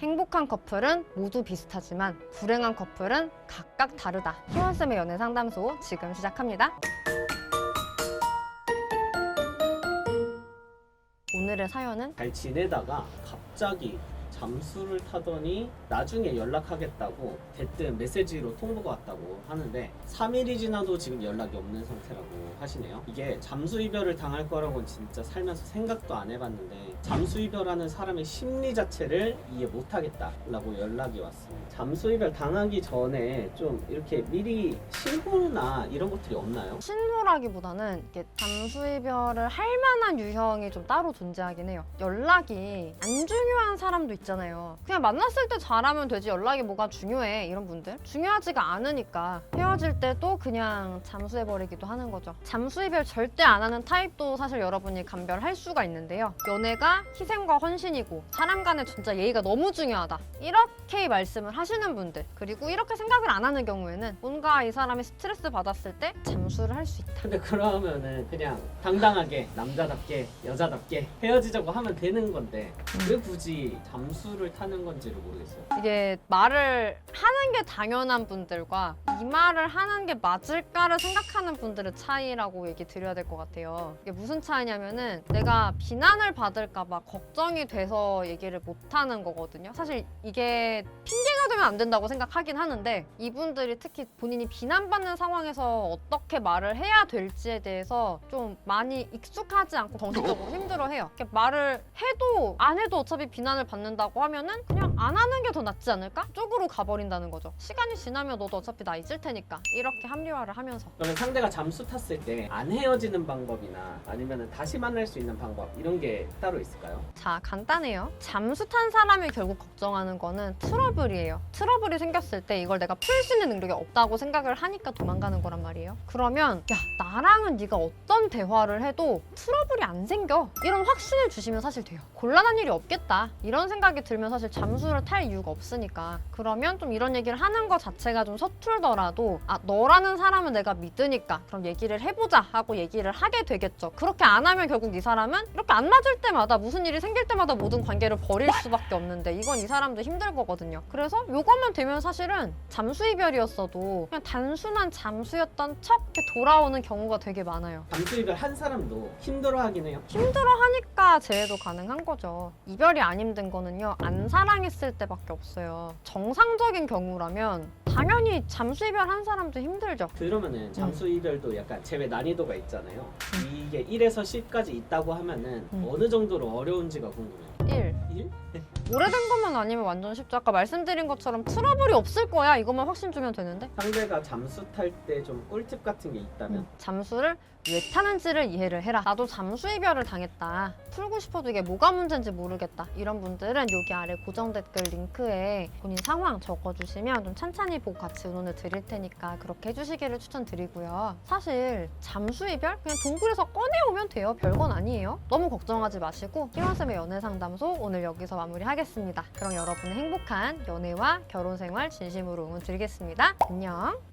행복한 커플은 모두 비슷하지만 불행한 커플은 각각 다르다. 희원쌤의 연애 상담소 지금 시작합니다. 오늘의 사연은 잘 지내다가 갑자기 잠수를 타더니 나중에 연락하겠다고 대뜸 메시지로 통보가 왔다고 하는데 3일이 지나도 지금 연락이 없는 상태라고 하시네요. 이게 잠수 이별을 당할 거라고는 진짜 살면서 생각도 안 해봤는데 잠수 이별하는 사람의 심리 자체를 이해 못하겠다라고 연락이 왔습니다. 잠수 이별 당하기 전에 좀 이렇게 미리 신고나 이런 것들이 없나요? 신호라기보다는 이게 잠수 이별을 할 만한 유형이 좀 따로 존재하긴 해요. 연락이 안 중요한 사람도 있잖아요. 그냥 만났을 때 잘하면 되지 연락이 뭐가 중요해 이런 분들 중요하지가 않으니까 헤어질 때도 그냥 잠수해 버리기도 하는 거죠. 잠수 이별 절대 안 하는 타입도 사실 여러분이 감별할 수가 있는데요. 연애가 희생과 헌신이고 사람 간의 진짜 예의가 너무 중요하다. 이렇게 말씀을 하시는 분들 그리고 이렇게 생각을 안 하는 경우에는 뭔가 이 사람이 스트레스 받았을 때 잠수를 할 수 있다. 근데 그러면은 그냥 당당하게 남자답게 여자답게 헤어지자고 하면 되는 건데 왜 굳이 잠수 를 타는 건지를 모르겠어요. 이게 말을 하는 게 당연한 분들과 이 말을 하는 게 맞을까를 생각하는 분들의 차이라고 얘기 드려야 될 것 같아요. 이게 무슨 차이냐면은 내가 비난을 받을까봐 걱정이 돼서 얘기를 못 하는 거거든요. 사실 이게 핑계 가 되면 안 된다고 생각하긴 하는데 이분들이 특히 본인이 비난받는 상황에서 어떻게 말을 해야 될지에 대해서 좀 많이 익숙하지 않고 정신적으로 힘들어해요. 이렇게 말을 해도 안 해도 어차피 비난을 받는다고 하면은 그냥 안 하는 게 더 낫지 않을까? 쪽으로 가버린다는 거죠. 시간이 지나면 너도 어차피 나 잊을 테니까 이렇게 합리화를 하면서 그러면 상대가 잠수 탔을 때 안 헤어지는 방법이나 아니면 다시 만날 수 있는 방법 이런 게 따로 있을까요? 자, 간단해요. 잠수 탄 사람이 결국 걱정하는 거는 트러블이에요. 트러블이 생겼을 때 이걸 내가 풀 수 있는 능력이 없다고 생각을 하니까 도망가는 거란 말이에요. 그러면 야, 나랑은 네가 어떤 대화를 해도 트러블이 안 생겨. 이런 확신을 주시면 사실 돼요. 곤란한 일이 없겠다. 이런 생각이 들면 사실 잠수를 탈 이유가 없으니까. 그러면 좀 이런 얘기를 하는 것 자체가 좀 서툴더라도 아, 너라는 사람은 내가 믿으니까 그럼 얘기를 해보자 하고 얘기를 하게 되겠죠. 그렇게 안 하면 결국 이 사람은 이렇게 안 맞을 때마다 무슨 일이 생길 때마다 모든 관계를 버릴 수밖에 없는데 이건 이 사람도 힘들 거거든요. 그래서 요것만 되면 사실은 잠수 이별이었어도 그냥 단순한 잠수였던 척 이렇게 돌아오는 경우가 되게 많아요. 잠수 이별 한 사람도 힘들어하긴 해요. 힘들어 하니까 재해도 가능한 거죠. 이별이 안 힘든 거는요, 안 사랑했을 때밖에 없 어요. 정상적인 경우라면 당연히 잠수 이별한 사람도 힘들죠. 그러면은 잠수 이별도 약간 제외 난이도가 있잖아요. 이게 1에서 10까지 있다고 하면은 음. 어느 정도로 어려운지가 궁금해요. 1. 1? 오래된 것만 아니면 완전 쉽죠. 아까 말씀드린 것처럼 트러블이 없을 거야. 이것만 확신 주면 되는데. 상대가 잠수 탈 때 좀 꿀팁 같은 게 있다면 잠수를 왜 타는지를 이해를 해라. 나도 잠수 이별을 당했다. 풀고 싶어도 이게 뭐가 문제인지 모르겠다. 이런 분들은 여기 아래 고정 댓글 링크에 본인 상황 적어주시면 좀 찬찬히 보고 같이 의논을 드릴 테니까 그렇게 해주시기를 추천드리고요. 사실 잠수 이별 그냥 동굴에서 꺼내오면 돼요. 별건 아니에요. 너무 걱정하지 마시고 희원쌤의 연애 상담소 오늘 여기서 마무리하겠습니다. 그럼 여러분의 행복한 연애와 결혼 생활 진심으로 응원 드리겠습니다. 안녕.